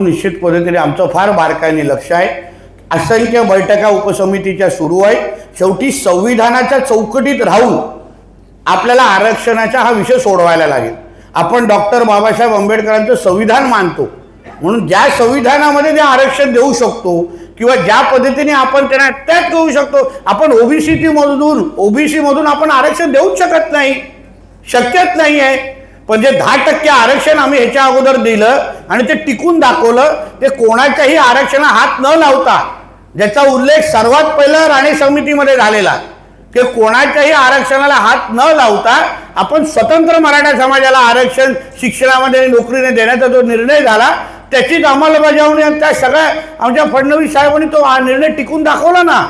निश्चित पद्धतीने आमचं फार बारकाईने लक्ष आहे. असंख्य बैठका उपसमितीच्या सुरू आहेत. शेवटी संविधानाच्या चौकटीत राहून आपल्याला आरक्षणाचा हा विषय सोडवायला लागेल. आपण डॉक्टर बाबासाहेब आंबेडकरांचं संविधान मानतो. म्हणून ज्या संविधानामध्ये ते आरक्षण देऊ शकतो किंवा ज्या पद्धतीने आपण त्यांना त्यात करू शकतो आपण ओबीसी मधून आपण आरक्षण देऊच शकत नाही. शक्यच नाही आहे पण जे दहा टक्के आरक्षण आम्ही ह्याच्या अगोदर दिलं आणि ते टिकून दाखवलं ते कोणाच्याही आरक्षणा हात न लावता ज्याचा उल्लेख सर्वात पहिला राणे समितीमध्ये झालेला की कोणाच्याही आरक्षणाला हात न लावता आपण स्वतंत्र मराठा समाजाला आरक्षण शिक्षणामध्ये आणि नोकरीने देण्याचा जो निर्णय झाला त्याचीच अंमलबजावणी आणि त्या सगळ्या आमच्या फडणवीस साहेबांनी तो हा निर्णय टिकून दाखवला ना.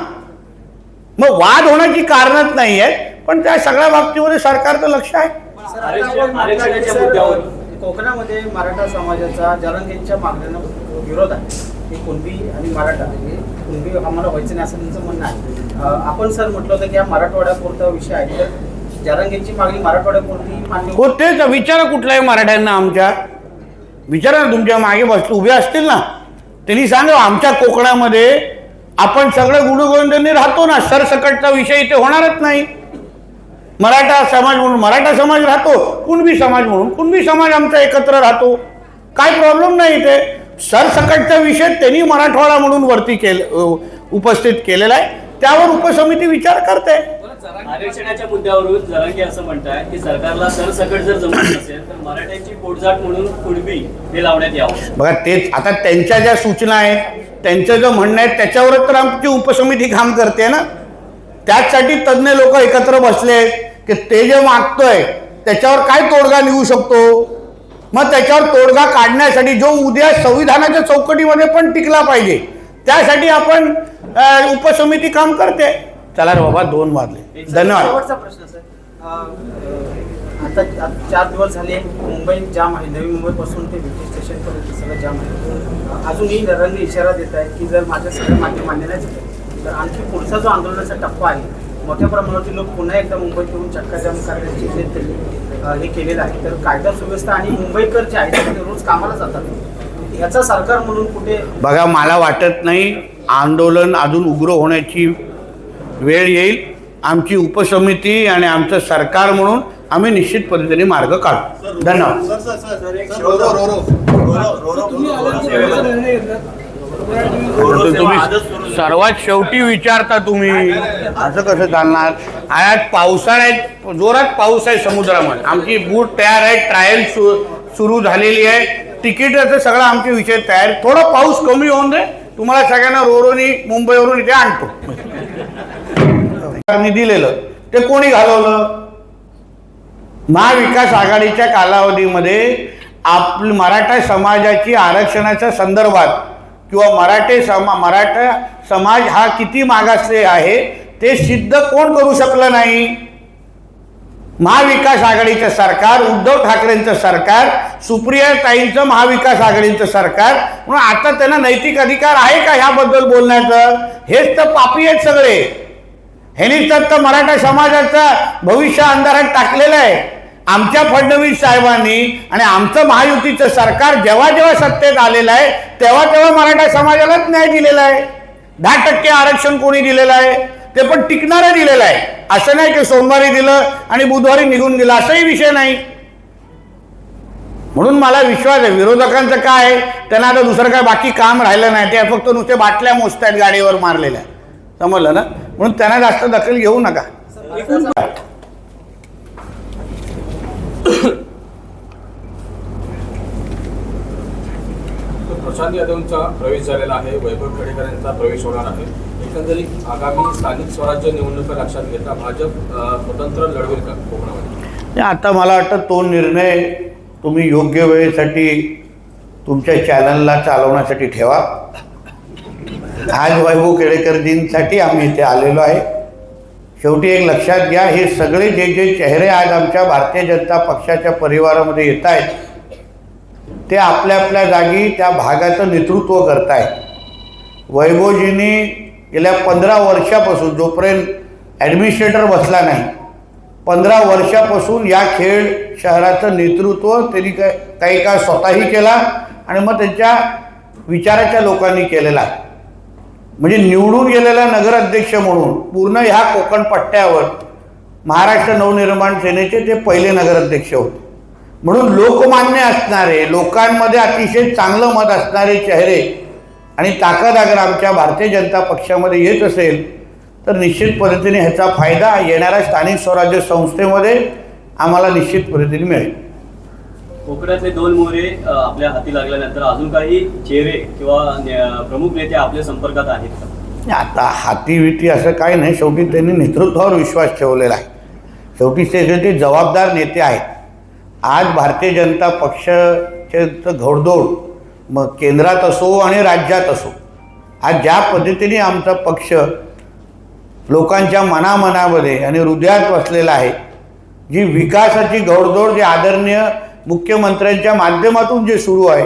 मग वाद होण्याची कारणच नाही आहे पण त्या सगळ्या बाबतीमध्ये सरकारचं लक्ष आहे. आरक्षणाच्या मुद्द्यावर. कोकणामध्ये मराठा समाजाचा जरांगेंच्या मागण्यांना विरोध आहे. की कुणबी आणि मराठा हे कुणबी आम्हाला व्हायचं नाही असं त्यांचं म्हणणं आहे. आपण सर म्हटलं होतं की हा मराठवाड्यापुरता विषय आहे. तर जरांगेंची मागणी मराठवाड्यापुरती मान्य हो तेच विचारा कुठल्याही मराठ्यांना आमच्या. विचारा ना तुमच्या मागे बस उभे असतील ना. त्यांनी सांगा आमच्या कोकणामध्ये आपण सगळं गुणगोविंदांनी राहतो ना. सरसकटचा विषय इथे होणारच नाही. मराठा समाज म्हणून मराठा समाज राहतो कुणबी समाज म्हणून कुणबी समाज आमचा एकत्र राहतो. काय प्रॉब्लेम नाही इथे. सरसकटचा विषय त्यांनी मराठवाडा म्हणून वरती केल उपस्थित केलेला आहे. त्यावर उपसमिती विचार करते. आरक्षणाच्या मुद्द्यावरून जरांगे असं म्हणताय की सरकारला सरसकट जर जमत नसेल तर मराठ्यांची पोटजाट म्हणून कुणबी हे लावण्यात यावं. बघा तेच आता त्यांच्या ज्या सूचना आहेत त्यांचं जे म्हणणं आहे त्याच्यावरच तर आमची उपसमिती काम करते ना. त्याचसाठी तज्ज्ञ लोक एकत्र बसले आहेत. की ते जे मागतोय त्याच्यावर काय तोडगा निघू शकतो? मग त्याच्यावर तोडगा काढण्यासाठी जो उद्या संविधानाच्या चौकटीमध्ये पण टिकला पाहिजे त्यासाठी आपण उपसमिती काम करते. चला रे बाबा दोन वाजले. धन्यवाद. आता चार दिवस झाले मुंबई जाम आहे. नवी मुंबईपासून ते ब्रिटिश स्टेशनपर्यंत सगळं जाम आहे. अजूनही रंग इशारा देत आहे की जर माझ्या सगळ्या मागण्या मान्य नाही तर आणखी पुढचा जो आंदोलनाचा टप्पा आहे मोठ्या प्रमाणावरती लोक पुन्हा एकदा मुंबईत येऊन चक्काजाम करण्याची जे त्यांनी हे केलेलं आहे तर कायदा सुव्यवस्था आणि मुंबईकर जे आहेत ते रोज कामाला जातात याचा सरकार म्हणून कुठे बघा मला वाटत नाही आंदोलन अजून उग्र होण्याची वेळ येईल आमची उपसमिती आणि आमचं सरकार म्हणून आम्ही निश्चित पद्धतीने मार्ग काढू धन्यवाद सर सर सर सर रो रो रो रो रो रो परंतु तुम्ही सर्वात शेवटी विचारता तुम्ही. असं कसं चालणार? आयात पावसाळ्यात जोरात पाऊस आहे समुद्रामध्ये. आमची बूट तयार आहे ट्रायल सु सुरू झालेली आहे. तिकीटाचं सगळं आमचे विषय तयार थोडं थोडा पाऊस कमी होऊन दे. तुम्हाला सगळ्यांना रोरोनी मुंबईवरून इथे आणतो. मी दिलेलं. ते कोणी घालवलं? महाविकास आघाडीच्या कालावधीमध्ये आपली मराठा समाजाची आरक्षणाच्या संदर्भात किंवा मराठे समा मराठा समाज हा किती मागासले आहे ते सिद्ध कोण करू शकलं नाही? महाविकास आघाडीचं सरकार उद्धव ठाकरेंचं सरकार सुप्रिया ताईंचं महाविकास आघाडीचं सरकार म्हणून आता त्यांना नैतिक अधिकार आहे का ह्याबद्दल बोलण्याचं? हेच तर पापी आहेत सगळे. ह्यांनीच तर तर मराठा समाजाचं भविष्य अंधारात टाकलेलं आहे. आमच्या फडणवीस साहेबांनी आणि आमचं महायुतीचं सरकार जेव्हा जेव्हा सत्तेत आलेलं आहे तेव्हा तेव्हा मराठा समाजालाच न्याय दिलेला आहे. दहा टक्के आरक्षण कोणी दिलेलं आहे? ते पण टिकणारं दिलेलं आहे. असं नाही की सोमवारी दिलं आणि बुधवारी निघून गेलं. असंही विषय नाही. म्हणून मला विश्वास आहे विरोधकांचं काय आहे त्यांना आता दुसरं काय बाकी काम राहिलं नाही. ते फक्त नुसते बाटल्या मोजतायत गाडीवर मारलेल्या. समजलं ना? म्हणून त्यांना जास्त दखल घेऊ नका. प्रशांत यादवचा प्रवेश झालेला आहे. वैभव खेडेकरांचा प्रवेश होणार आहे. एकंदरीत आगामी स्थानिक स्वराज्य निवडणुका लक्षात घेता भाजप स्वतंत्र लढवेल का? कोकणामध्ये. आता मला वाटतं तो निर्णय तुम्ही योग्य वेळेसाठी तुमच्या चॅनलला चालवण्यासाठी ठेवा. आज वैभव केळेकरजींसाठी आम्ही इथे आलेलो आहे. शेवटी एक लक्षात घ्या हे सगळे जे जे चेहरे आज आमच्या भारतीय जनता पक्षाच्या परिवारामध्ये येत आहेत ते आपल्या आपल्या जागी त्या भागाचं नेतृत्व करतायत. वैभवजींनी गेल्या पंधरा वर्षापासून जोपर्यंत ॲडमिनिस्ट्रेटर बसला नाही पंधरा वर्षापासून या खेळ शहराचं नेतृत्व त्यांनी काय काही काळ स्वतःही केला आणि मग त्यांच्या विचाराच्या लोकांनी केलेला. म्हणजे निवडून गेलेला नगराध्यक्ष म्हणून पूर्ण ह्या कोकण पट्ट्यावर महाराष्ट्र नवनिर्माण सेनेचे ते पहिले नगराध्यक्ष होते. म्हणून लोकमान्य असणारे लोकांमध्ये अतिशय चांगलं मत असणारे चेहरे आणि ताकद अगर आमच्या भारतीय जनता पक्षामध्ये येत असेल तर निश्चित पद्धतीने ह्याचा फायदा येणाऱ्या स्थानिक स्वराज्य संस्थेमध्ये आम्हाला निश्चित पद्धतीने मिळेल. कोकणातले दोन मोहरे अ, आपल्या हाती लागल्यानंतर अजून काही चेहरे किंवा प्रमुख नेते आपल्या संपर्कात आहेत का? आता हातीविती असं काही नाही. शेवटी त्यांनी नेतृत्वावर विश्वास ठेवलेला आहे. शेवटी ते ते जबाबदार नेते आहेत आज भारतीय जनता पक्षाचे चं घोडदौड मग केंद्रात असो आणि राज्यात असो आज ज्या पद्धतीने आमचा पक्ष लोकांच्या मनामनामध्ये आणि हृदयात वसलेला आहे जी विकासाची घोडदौड जी आदरणीय मुख्यमंत्र्यांच्या माध्यमातून जे सुरू आहे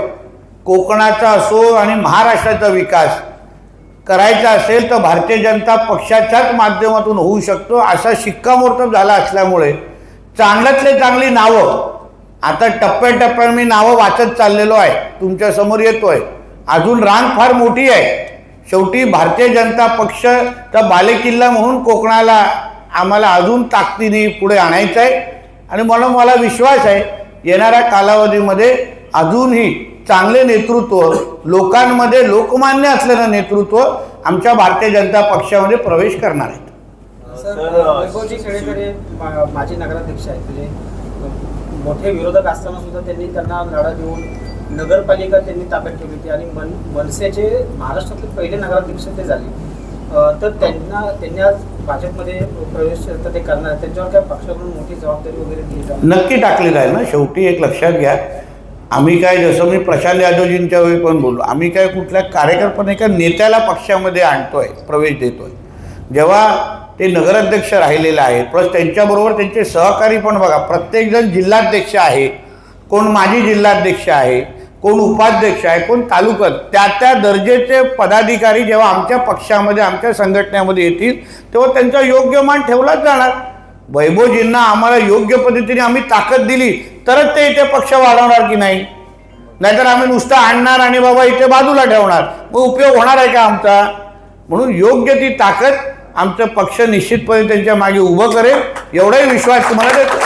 कोकणाचा असो आणि महाराष्ट्राचा विकास करायचा असेल तर भारतीय जनता पक्षाच्याच माध्यमातून होऊ शकतो असा शिक्कामोर्तब झाला असल्यामुळे चांगल्यातले चांगली नावं आता टप्प्याटप्प्याने मी नावं वाचत चाललेलो आहे. तुमच्यासमोर येतोय. अजून रांग फार मोठी आहे. शेवटी भारतीय जनता पक्षचा बालेकिल्ला म्हणून कोकणाला आम्हाला अजून ताकदीने पुढे आणायचं आहे. आणि म्हणून मला विश्वास आहे येणाऱ्या कालावधीमध्ये अजूनही चांगले नेतृत्व लोकांमध्ये लोकमान्य असलेलं नेतृत्व आमच्या भारतीय जनता पक्षामध्ये प्रवेश करणार आहेत माजी नगराध्यक्ष आहेत. म्हणजे मोठे विरोधक असताना सुद्धा त्यांनी त्यांना लढा देऊन नगरपालिका त्यांनी ताब्यात ठेवली होती. आणि मन मनसेचे महाराष्ट्रातले पहिले नगराध्यक्ष ते झाले. तर त्यांना त्यांनी आज भाजपमध्ये प्रवेश तर ते करणार त्यांच्यावर काय पक्षाकडून मोठी जबाबदारी वगैरे दिली नक्की टाकलेलं आहे ना? शेवटी एक लक्षात घ्या. आम्ही काय जसं मी प्रशांत यादवजींच्या वेळी पण बोललो आम्ही काय कुठल्या कार्यकर्त्याने एका नेत्याला पक्षामध्ये आणतोय प्रवेश देतोय. जेव्हा ते नगराध्यक्ष राहिलेले आहेत. प्लस त्यांच्याबरोबर त्यांचे सहकारी पण बघा प्रत्येकजण जिल्हाध्यक्ष आहे. कोण माजी जिल्हाध्यक्ष आहे कोण उपाध्यक्ष आहे कोण तालुका त्या त्या दर्जेचे पदाधिकारी जेव्हा आमच्या पक्षामध्ये आमच्या संघटनेमध्ये येतील तेव्हा त्यांचा योग्य मान ठेवलाच जाणार. वैभवजींना आम्हाला योग्य पद्धतीने आम्ही ताकद दिली तरच ते इथे पक्ष वाढवणार की नाही? नाहीतर आम्ही नुसतं आणणार आणि बाबा इथे बाजूला ठेवणार. मग उपयोग होणार आहे का आमचा? म्हणून योग्य ती ताकद आमचा पक्ष निश्चितपणे त्यांच्या मागे उभं करेल एवढाही विश्वास तुम्हाला देतो.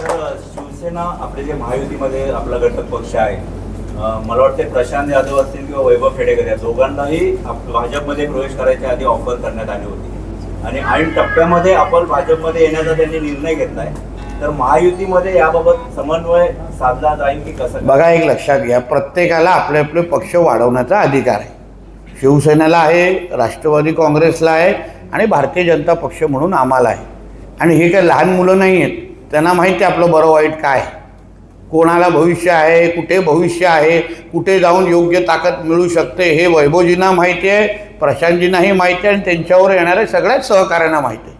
तर शिवसेना आपले जे महायुतीमध्ये आपला घटक पक्ष आहे मला वाटते प्रशांत यादव असतील किंवा वैभव खेडेकर या दोघांनाही आप- भाजपमध्ये प्रवेश करायच्या आधी ऑफर करण्यात आली होती. आणि ऐन टप्प्यामध्ये आपण भाजपमध्ये येण्याचा त्यांनी निर्णय घेतलाय. तर महायुतीमध्ये याबाबत समन्वय साधला जाईल की कसं? बघा एक लक्षात घ्या प्रत्येकाला आपले आपले पक्ष वाढवण्याचा अधिकार आहे. शिवसेनेला आहे राष्ट्रवादी काँग्रेसला आहे आणि भारतीय जनता पक्ष म्हणून आम्हाला आहे. आणि हे काही लहान मुलं नाही आहेत त्यांना माहिती आहे आपलं बरं वाईट काय. आहे. कोणाला भविष्य आहे कुठे भविष्य आहे कुठे जाऊन योग्य ताकद मिळू शकते हे वैभवजींना माहिती आहे प्रशांतजींनाही माहिती आहे आणि त्यांच्यावर येणाऱ्या सगळ्याच सहकाऱ्यांना माहिती आहे.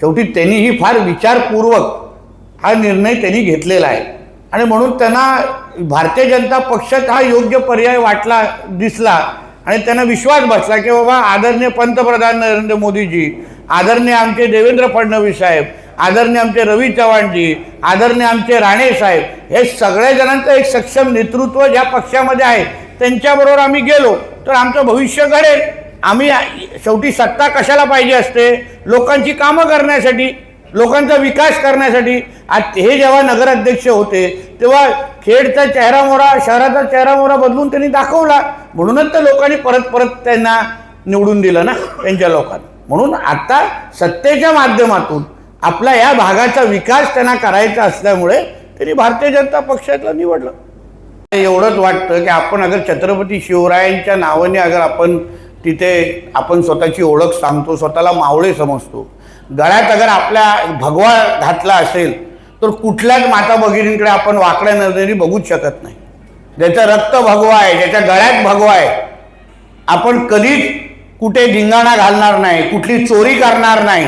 शेवटी त्यांनीही फार विचारपूर्वक हा निर्णय त्यांनी घेतलेला आहे. आणि म्हणून त्यांना भारतीय जनता पक्षात हा योग्य पर्याय वाटला दिसला आणि त्यांना विश्वास बसला की बाबा आदरणीय पंतप्रधान नरेंद्र मोदीजी आदरणीय आमचे देवेंद्र फडणवीस साहेब आदरणीय आमचे रवी चव्हाणजी आदरणीय आमचे राणे साहेब हे सगळ्या जणांचं एक सक्षम नेतृत्व ज्या पक्षामध्ये आहे त्यांच्याबरोबर आम्ही गेलो तर आमचं भविष्य घडेल. आम्ही शेवटी सत्ता कशाला पाहिजे असते? लोकांची कामं करण्यासाठी लोकांचा विकास करण्यासाठी. आज हे जेव्हा नगराध्यक्ष होते तेव्हा खेडचा चेहरा मोहरा शहराचा चेहरा मोहरा बदलून त्यांनी दाखवला. म्हणूनच तर लोकांनी परत परत त्यांना निवडून दिलं ना त्यांच्या लोकांना. म्हणून आता सत्तेच्या माध्यमातून आपला या भागाचा विकास त्यांना करायचा असल्यामुळे त्यांनी भारतीय जनता पक्षातलं निवडलं. एवढंच वाटतं की आपण अगर छत्रपती शिवरायांच्या नावाने अगर आपण तिथे आपण स्वतःची ओळख सांगतो स्वतःला मावळे समजतो. गळ्यात अगर आपल्या भगवा घातला असेल तर कुठल्याच माता भगिनींकडे आपण वाकड्या नजरेने बघूच शकत नाही. ज्याचं रक्त भगवा आहे ज्याच्या गळ्यात भगवा आहे आपण कधीच कुठे धिंगाणा घालणार नाही कुठली चोरी करणार नाही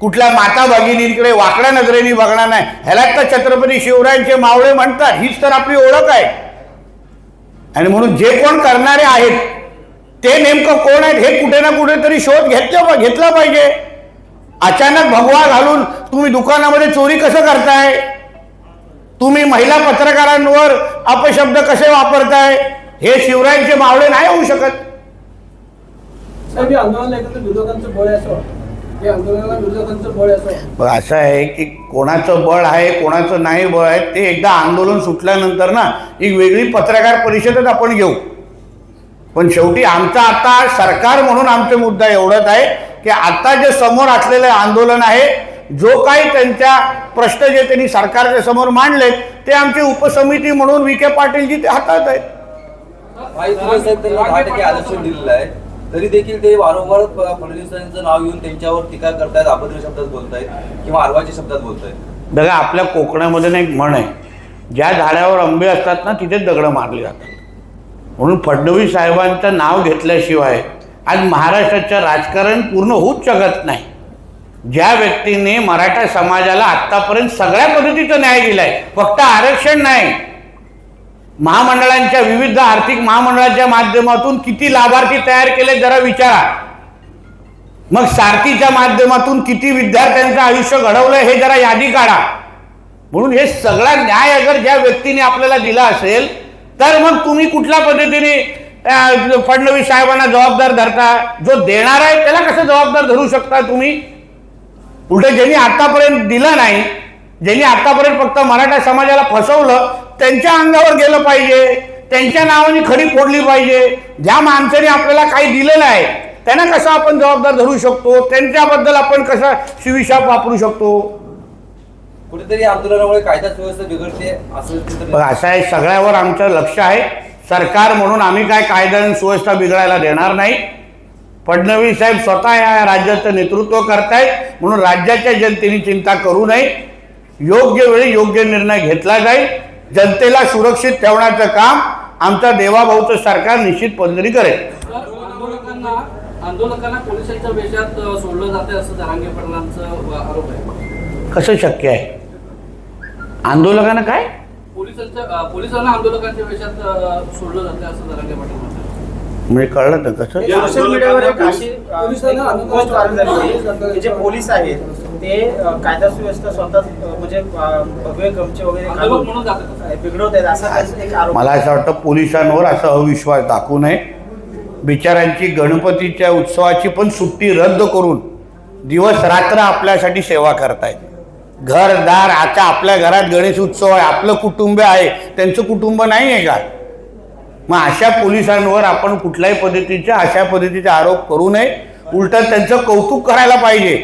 कुठल्या माता भगिनींकडे वाकड्या नजरेने बघणार नाही. ह्यालाच तर छत्रपती शिवरायांचे मावळे म्हणतात हीच तर आपली ओळख आहे. आणि म्हणून जे कोण करणारे आहेत ते नेमकं कोण आहेत हे कुठे ना कुठेतरी शोध घेतलं घेतला पाहिजे. अचानक भगवा घालून तुम्ही दुकानामध्ये चोरी कसं करताय? तुम्ही महिला पत्रकारांवर अपशब्द कसे वापरताय? हे शिवरायांचे मावळे नाही होऊ शकत. असं आहे की कोणाचं बळ आहे कोणाचं नाही बळ आहे ते एकदा आंदोलन सुटल्यानंतर ना एक वेगळी पत्रकार परिषदच आपण घेऊ. पण शेवटी आमचा आता सरकार म्हणून आमचे मुद्दा एवढाच आहे. की आता जे समोर असलेलं आंदोलन आहे जो काही त्यांच्या प्रश्न जे त्यांनी सरकारच्या समोर मांडलेत ते आमची उपसमिती म्हणून विखे पाटीलजी ते हातात आहेत. आरक्षण दिलेलं आहे. तरी देखील ते वारंवार फडणवीसांचं नाव घेऊन त्यांच्यावर टीका करतायत अभद्र शब्दात बोलतायत किंवा आरवाच्या शब्दात बोलतायत. बघा आपल्या कोकणामध्ये ना एक म्हण आहे. ज्या झाडावर आंबे असतात ना तिथेच दगडं मारली जातात. म्हणून फडणवीस साहेबांचं नाव घेतल्याशिवाय आज महाराष्ट्राचं राजकारण पूर्ण होऊच शकत नाही. ज्या व्यक्तीने मराठा समाजाला आत्तापर्यंत सगळ्या पद्धतीचा न्याय दिलाय फक्त आरक्षण नाही महामंडळांच्या विविध आर्थिक महामंडळाच्या माध्यमातून किती लाभार्थी तयार केले जरा विचारा. मग सारथीच्या माध्यमातून किती विद्यार्थ्यांचं आयुष्य घडवलं हे जरा यादी काढा. म्हणून हे सगळा न्याय अगर ज्या व्यक्तीने आपल्याला दिला असेल तर मग तुम्ही कुठल्या पद्धतीने फडणवीस साहेबांना जबाबदार धरता जो देणार आहे त्याला कसं जबाबदार धरू शकता तुम्ही? उलट ज्यांनी आतापर्यंत दिलं नाही ज्यांनी आतापर्यंत फक्त मराठा समाजाला फसवलं त्यांच्या अंगावर गेलं पाहिजे त्यांच्या नावाने खडी फोडली पाहिजे. ज्या माणसाने आपल्याला काही दिलेलं आहे त्यांना कसं आपण जबाबदार धरू शकतो? त्यांच्याबद्दल आपण कसा शिविशाप वापरू शकतो? कुठेतरी आंदोलनामुळे कायदा सुव्यवस्था बिघडते असं असं आहे सगळ्यावर आमचं लक्ष आहे. सरकार म्हणून आम्ही काय कायदा आणि सुव्यवस्था बिघडायला देणार नाही. फडणवीस साहेब स्वतः या राज्याचं नेतृत्व करतायत म्हणून राज्याच्या जनतेने चिंता करू नये. योग्य वेळी योग्य निर्णय घेतला जाईल. जनतेला सुरक्षित ठेवण्याचं काम आमचा देवाभाऊचं सरकार निश्चित पद्धतीने करेल. आंदोलकांना आंदोलकांना पोलिसांच्या वेशात सोडलं जाते असं जरांगे अ, आरोप आहे. कसं शक्य आहे? आंदोलकांना काय? पोलिसांना आंदोलकांच्या वेशात अ, सोडलं जाते असं जरांगे पाटील म्हणतात. म्हणजे कळलं तर कसं जे पोलीस आहेत ते कायदा सुव्यवस्था स्वतः म्हणजे भगवे गमचे वगैरे बिघडवत आहेत. असा त्यांचा एक आरोप मला असं वाटतं पोलिसांवर असा अविश्वास दाखवू नये. बिचाऱ्यांची गणपतीच्या उत्सवाची पण सुट्टी रद्द करून दिवस रात्र आपल्यासाठी सेवा करतायत. घरदार आता आपल्या घरात गणेश उत्सव आहे आपलं कुटुंब आहे त्यांचं कुटुंब नाही आहे का? मग अशा पोलिसांवर आपण कुठल्याही पद्धतीचे अशा पद्धतीचे आरोप करू नये. उलट त्यांचं कौतुक करायला पाहिजे.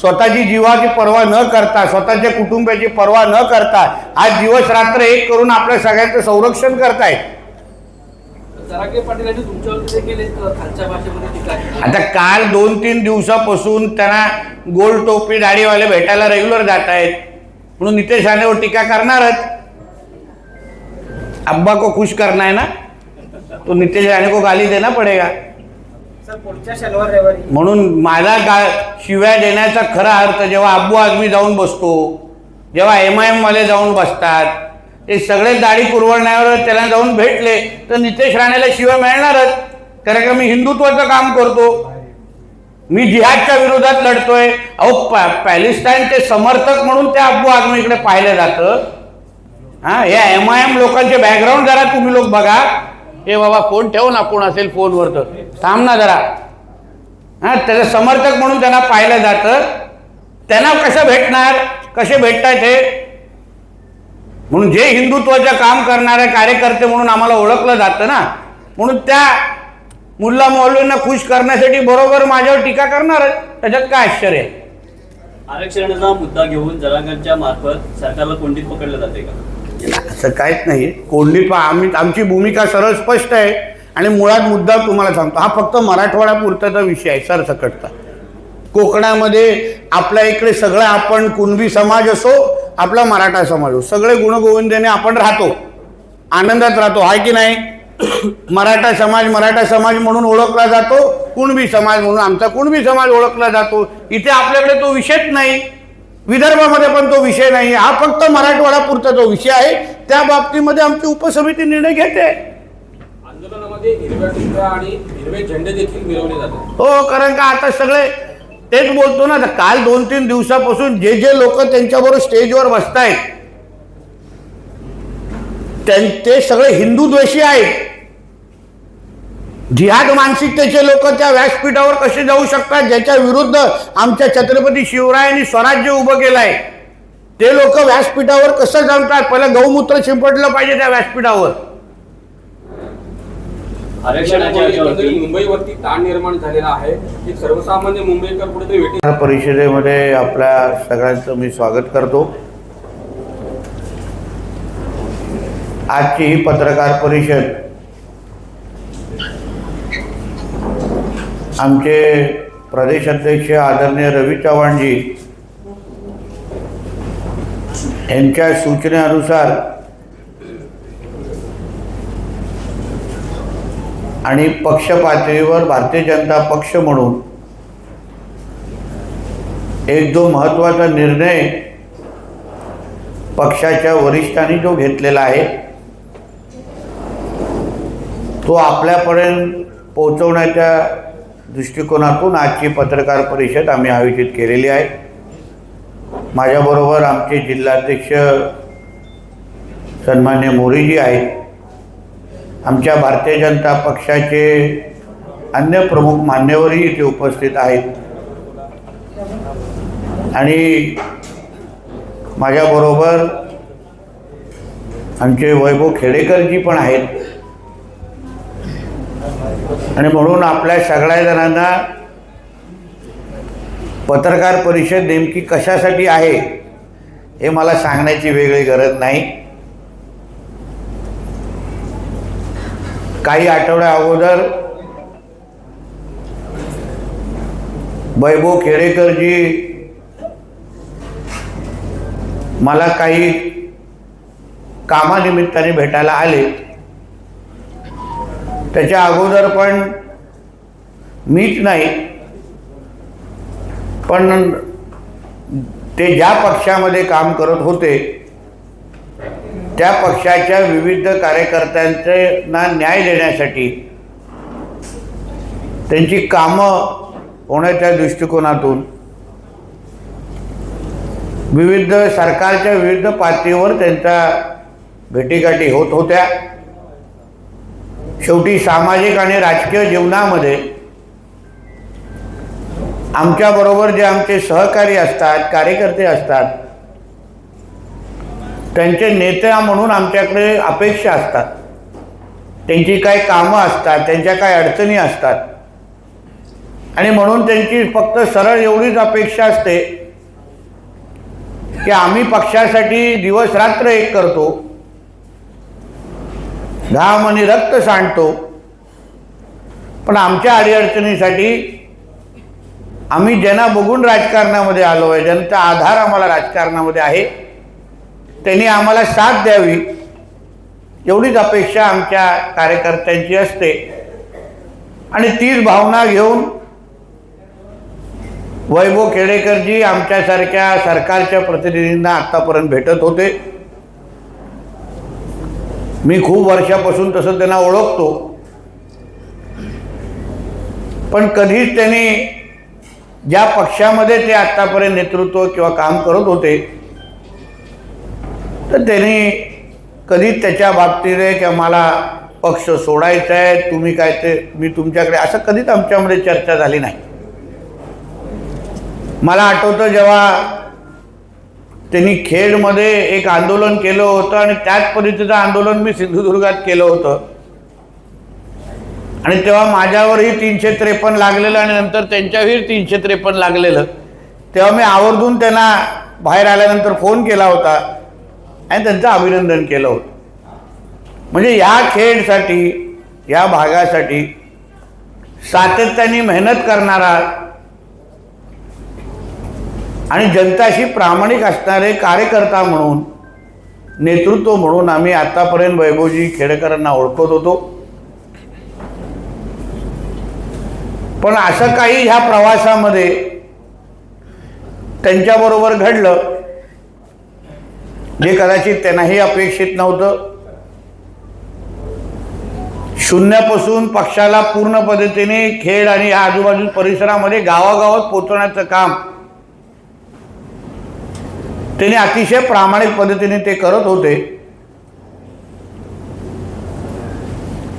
स्वतःची जीवाची पर्वा न करता स्वतःच्या कुटुंबाची पर्वा न करता आज दिवस रात्र एक करून आपल्या सगळ्यांचं संरक्षण करतायत. आता काल दोन तीन दिवसापासून त्यांना गोल टोपी दाढीवाले भेटायला रेग्युलर जात आहेत. म्हणून नितेश राणेवर टीका करणारच. अब्बा को खुश करना है ना? तो नितेश राणे को गाली देना पडेगा. सर पुढच्या शनिवार रविवारी. म्हणून मला गा शिव्या देण्याचा खरा अर्थ जेव्हा अब्बू आझमी जाऊन बसतो जेव्हा एम आय एमवाले जाऊन बसतात ते सगळे दाढी पुरवण्यावर त्याला जाऊन भेटले तर नितेश राणेला शिवाय मिळणारच. कारण का मी हिंदुत्वाचं काम करतो. मी जिहादच्या विरोधात लढतोय. अहो पॅ पॅलेस्टाईनचे समर्थक म्हणून त्या अब्बू आजमीकडे पाहिलं जातं. हा या एम आय एम लोकांचे बॅकग्राऊंड जरा तुम्ही लोक बघा. हे बाबा फोन ठेव ना कोण असेल फोनवर तर. थांब ना जरा. हा त्याचं समर्थक म्हणून त्यांना पाहिलं जातं. त्यांना कसं भेटणार? कसे भेटतात हे? म्हणून जे हिंदुत्वाचं काम करणारे कार्यकर्ते म्हणून आम्हाला ओळखलं जातं ना म्हणून त्या मुल्ला मौलवींना खुश करण्यासाठी बरोबर माझ्यावर टीका करणारच त्याच्यात काय आश्चर्य आहे? आरक्षणाचा मुद्दा घेऊन जरांगांच्या मार्फत सरकारला कोंडीत पकडलं जाते का? असं काहीच नाही. कोंडीत पहा आम्ही आमची भूमिका सरळ स्पष्ट आहे आणि मुळात मुद्दा तुम्हाला सांगतो. हा फक्त मराठवाड्यापुरताचा विषय आहे सरसकटचा. कोकणामध्ये आपल्या इकडे सगळं आपण कुणबी समाज असो आपला मराठा समाज असो सगळे गुणगोविंदाने आपण राहतो. आनंदात राहतो. आहे की नाही? मराठा समाज मराठा समाज म्हणून ओळखला जातो. कुणबी समाज म्हणून आमचा कुणबी समाज ओळखला जातो. इथे आपल्याकडे तो विषयच नाही. विदर्भामध्ये पण तो विषय नाही. हा फक्त मराठवाड्यापुरता जो विषय आहे त्या बाबतीमध्ये आमची उपसमिती निर्णय घेते. आंदोलनामध्ये हिरव्या आणि हिरवे झेंडे देखील मिरवले जातात. हो कारण का आता सगळे तेच बोलतो ना काल दोन तीन दिवसापासून जे जे लोक त्यांच्याबरोबर स्टेजवर बसतायत त्यां ते सगळे हिंदू द्वेषी आहेत. जिहाद मानसिकतेचे लोक त्या व्यासपीठावर कसे जाऊ शकतात ज्याच्या विरुद्ध आमच्या छत्रपती शिवरायांनी स्वराज्य उभं केलं आहे ते लोक व्यासपीठावर कसं जमतात पहिलं गौमूत्र शिंपडलं पाहिजे त्या व्यासपीठावर. मुंबईवरती ताण निर्माण झालेला आहे. की सर्वसामान्य मुंबईकर कुठेतरी परिषदेमध्ये आपल्या सगळ्यांचं मी स्वागत करतो. आजची ही पत्रकार परिषद आमचे प्रदेश अध्यक्ष आदरणीय रवी चव्हाणजी यांच्या सूचनेनुसार आणि पक्ष पातळीवर भारतीय जनता पक्ष म्हणून एक जो महत्त्वाचा निर्णय पक्षाच्या वरिष्ठांनी जो घेतलेला आहे तो आपल्यापर्यंत पोहोचवण्याच्या दृष्टिकोनातून आजची पत्रकार परिषद आम्ही आयोजित केलेली आहे. माझ्याबरोबर आमचे जिल्हाध्यक्ष सन्मान्य मोरीजी आहेत. आमच्या भारतीय जनता पक्षाचे अन्य प्रमुख मान्यवरही इथे उपस्थित आहेत. आणि माझ्याबरोबर आमचे वैभव खेडेकरजी पण आहेत. आणि म्हणून आपल्या सगळ्या जणांना पत्रकार परिषद नेमकी कशासाठी आहे हे मला सांगण्याची वेगळी गरज नाही. काही आठवड्या अगोदर वैभव खेडेकरजी मला काही कामानिमित्ताने भेटायला आले. त्याच्या अगोदर पण मीच नाही पण ते ज्या पक्षामध्ये काम करत होते त्या पक्षाच्या विविध कार्यकर्त्यांना न्याय देण्यासाठी त्यांची कामं होण्याच्या दृष्टिकोनातून विविध सरकारच्या विविध पातळीवर त्यांच्या भेटीगाठी होत होत्या. शेवटी सामाजिक आणि राजकीय जीवनामध्ये आमच्याबरोबर जे आमचे सहकारी असतात कार्यकर्ते असतात त्यांचे नेत्या म्हणून आमच्याकडे अपेक्षा असतात. त्यांची काही कामं असतात त्यांच्या काही अडचणी असतात. आणि म्हणून त्यांची फक्त सरळ एवढीच अपेक्षा असते की आम्ही पक्षासाठी दिवस रात्र एक करतो. घाम आणि रक्त सांडतो. पण आमच्या अडीअडचणीसाठी आम्ही ज्यांना बघून राजकारणामध्ये आलो आहे ज्यांचा आधार आम्हाला राजकारणामध्ये आहे त्यांनी आम्हाला साथ द्यावी. एवढीच अपेक्षा आमच्या कार्यकर्त्यांची असते. आणि तीच भावना घेऊन वैभव खेडेकरजी आमच्यासारख्या सरकारच्या प्रतिनिधींना आत्तापर्यंत भेटत होते. मी खूप वर्षापासून तसं त्यांना ओळखतो. पण कधीच त्यांनी ज्या पक्षामध्ये ते आत्तापर्यंत नेतृत्व किंवा काम करत होते तर त्यांनी कधीच त्याच्या बाबतीत की मला पक्ष सोडायचा आहे तुम्ही काय ते मी तुमच्याकडे असं कधीच आमच्यामध्ये चर्चा झाली नाही. मला आठवतं जेव्हा त्यांनी खेडमध्ये एक आंदोलन केलं होतं आणि त्याच पद्धतीचं आंदोलन मी सिंधुदुर्गात केलं होतं. आणि तेव्हा माझ्यावरही तीनशे त्रेपन्न लागलेलं आणि नंतर त्यांच्यावरही तीनशे त्रेपन्न लागलेलं. तेव्हा मी आवर्जून त्यांना बाहेर आल्यानंतर फोन केला होता. आणि त्यांचं अभिनंदन केलं होतं. म्हणजे या खेळसाठी या भागासाठी सातत्याने मेहनत करणारा आणि जनताशी प्रामाणिक असणारे कार्यकर्ता म्हणून नेतृत्व म्हणून आम्ही आतापर्यंत वैभवजी खेडेकरांना ओळखत होतो. पण असं काही ह्या प्रवासामध्ये त्यांच्याबरोबर घडलं. जे कदाचित त्यांनाही अपेक्षित नव्हतं. शून्यापासून पक्षाला पूर्ण पद्धतीने खेड आणि आजूबाजू परिसरामध्ये गावागावात पोचवण्याचं काम त्यांनी अतिशय प्रामाणिक पद्धतीने ते करत होते.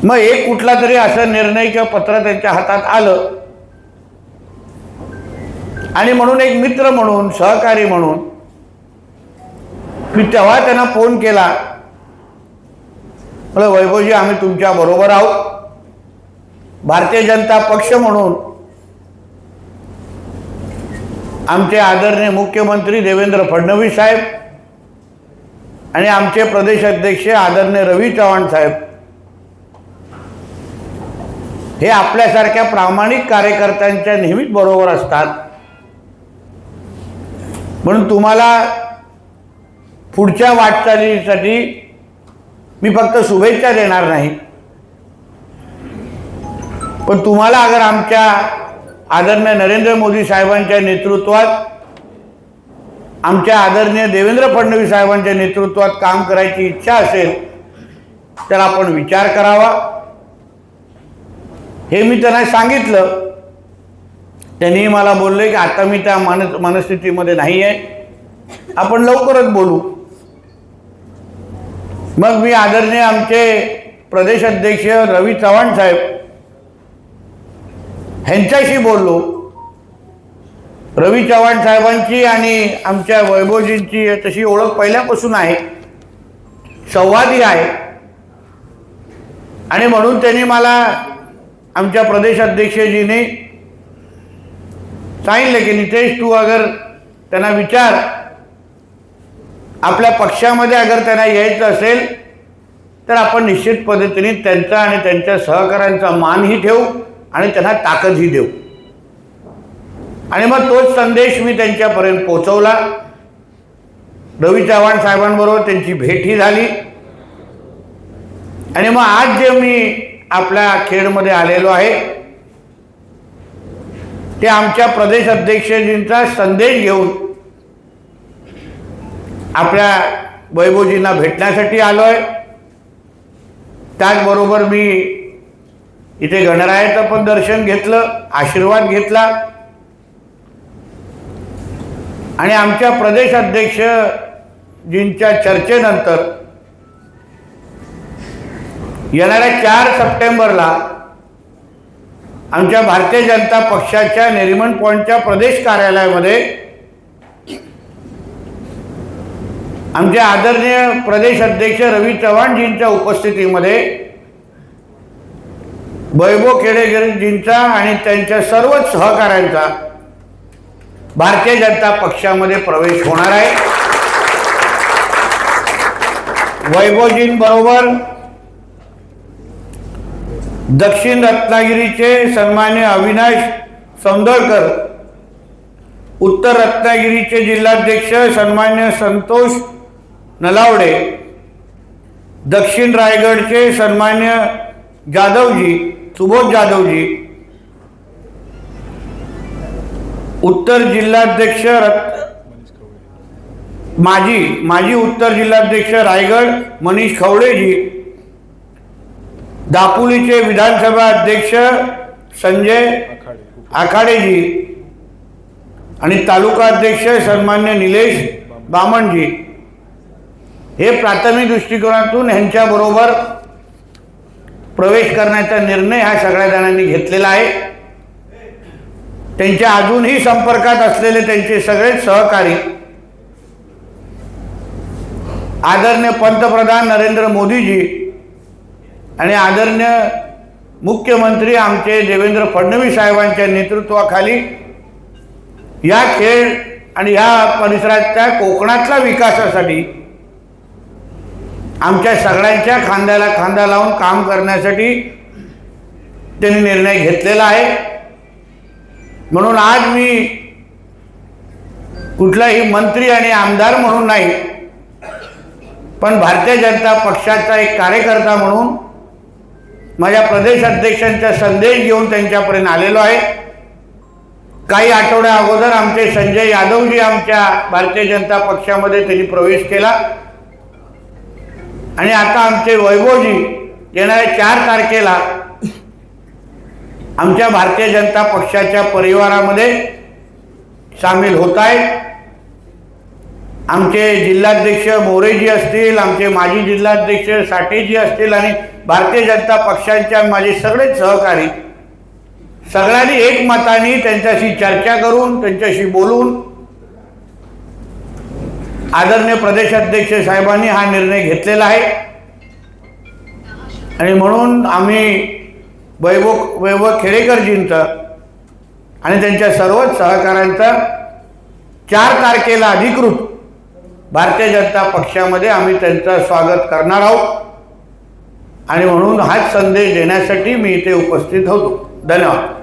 मग एक कुठला तरी असा निर्णय किंवा पत्र त्यांच्या हातात आलं. आणि म्हणून एक मित्र म्हणून सहकारी म्हणून मी तेव्हा त्यांना फोन केला. मला वैभवजी आम्ही तुमच्या बरोबर आहोत. भारतीय जनता पक्ष म्हणून आमचे आदरणीय मुख्यमंत्री देवेंद्र फडणवीस साहेब आणि आमचे प्रदेश अध्यक्ष आदरणीय रवी चव्हाण साहेब हे आपल्यासारख्या प्रामाणिक कार्यकर्त्यांच्या नेहमीच बरोबर असतात. म्हणून तुम्हाला पुढच्या वाटचालीसाठी मी फक्त शुभेच्छा देणार नाही. पण तुम्हाला अगर आमच्या आदरणीय नरेंद्र मोदी साहेबांच्या नेतृत्वात आमच्या आदरणीय देवेंद्र फडणवीस साहेबांच्या नेतृत्वात काम करायची इच्छा असेल तर आपण विचार करावा. हे मी त्यांना सांगितलं. त्यांनी मला बोलले की आता मी त्या मन मनस्थितीमध्ये नाही आहे आपण लवकरच बोलू. मग मी आदरणीय आमचे प्रदेश अध्यक्ष रवी चव्हाण साहेब ह्यांच्याशी बोललो. रवी चव्हाण साहेबांची आणि आमच्या वैभवजींची तशी ओळख पहिल्यापासून आहे. संवादी आहे. आणि म्हणून त्यांनी मला आमच्या प्रदेश अध्यक्षजीने सांगितलं की नितेश तू अगर त्यांना विचार आपल्या पक्षामध्ये अगर त्यांना यायचं असेल तर आपण निश्चित पद्धतीने त्यांचा आणि त्यांच्या सहकाऱ्यांचा मानही ठेवू आणि त्यांना ताकदही देऊ. आणि मग तोच संदेश मी त्यांच्यापर्यंत पोचवला. रवी चव्हाण साहेबांबरोबर त्यांची भेटही झाली. आणि मग आज जे मी आपल्या खेडमध्ये आलेलो आहे ते आमच्या प्रदेश अध्यक्षजींचा संदेश घेऊन आपल्या वैभवजींना भेटण्यासाठी आलो आहे त्याचबरोबर मी इथे गणरायाचं पण दर्शन घेतलं आशीर्वाद घेतला. आणि आमच्या प्रदेश अध्यक्षजींच्या चर्चेनंतर येणाऱ्या चार सप्टेंबरला आमच्या भारतीय जनता पक्षाच्या नेरिमन पॉईंटच्या प्रदेश कार्यालयामध्ये आमचे आदरणीय प्रदेश अध्यक्ष रवी चव्हाणजींच्या उपस्थितीमध्ये वैभव खेडेकरजींचा आणि त्यांच्या सर्वच सहकाऱ्यांचा भारतीय जनता पक्षामध्ये प्रवेश होणार आहे. वैभवजींबरोबर दक्षिण रत्नागिरीचे सन्मान्य अविनाश सौंदळकर उत्तर रत्नागिरीचे जिल्हाध्यक्ष सन्मान्य संतोष नलावडे दक्षिण रायगडचे सन्मान्य जाधवजी सुबोध जाधवजी उत्तर जिल्हाध्यक्ष माजी माजी उत्तर जिल्हाध्यक्ष रायगड मनीष खवळेजी दापोलीचे विधानसभा अध्यक्ष संजय आखाडेजी आणि तालुका अध्यक्ष सन्मान्य निलेश बामणजी. हे प्राथमिक दृष्टिकोनातून ह्यांच्याबरोबर प्रवेश करण्याचा निर्णय हा सगळ्या जणांनी घेतलेला आहे. त्यांच्या अजूनही संपर्कात असलेले त्यांचे सगळेच सहकारी आदरणीय पंतप्रधान नरेंद्र मोदीजी आणि आदरणीय मुख्यमंत्री आमचे देवेंद्र फडणवीस साहेबांच्या नेतृत्वाखाली या खेळ आणि ह्या परिसराच्या कोकणातल्या विकासासाठी आमच्या सगळ्यांच्या खांद्याला खांदा लावून काम करण्यासाठी त्यांनी निर्णय घेतलेला आहे. म्हणून आज मी कुठलाही मंत्री आणि आमदार म्हणून नाही पण भारतीय जनता पक्षाचा एक कार्यकर्ता म्हणून माझ्या प्रदेश अध्यक्षांचा संदेश घेऊन त्यांच्यापर्यंत आलेलो आहे. काही आठवड्या अगोदर आमचे संजय यादवजी आमच्या भारतीय जनता पक्षामध्ये त्यांनी प्रवेश केला. आणि आता आमचे वैभवजी येणाऱ्या चार तारखेला आमच्या भारतीय जनता पक्षाच्या परिवारामध्ये सामील होत आहेत. आमचे जिल्हाध्यक्ष मोरेजी असतील आमचे माजी जिल्हाध्यक्ष साठेजी असतील आणि भारतीय जनता पक्षांच्या माझे सगळेच सहकारी. सगळ्यांनी एकमताने त्यांच्याशी चर्चा करून त्यांच्याशी बोलून आदरणीय प्रदेशाध्यक्ष साहेबांनी हा निर्णय घेतलेला आहे. आणि म्हणून आम्ही वैभव वैभव खेडेकरजींचं आणि त्यांच्या सर्वच सहकाऱ्यांचं चार तारखेला अधिकृत भारतीय जनता पक्षामध्ये आम्ही त्यांचं स्वागत करणार आहोत. आणि म्हणून हाच संदेश देण्यासाठी मी इथे उपस्थित होतो. धन्यवाद.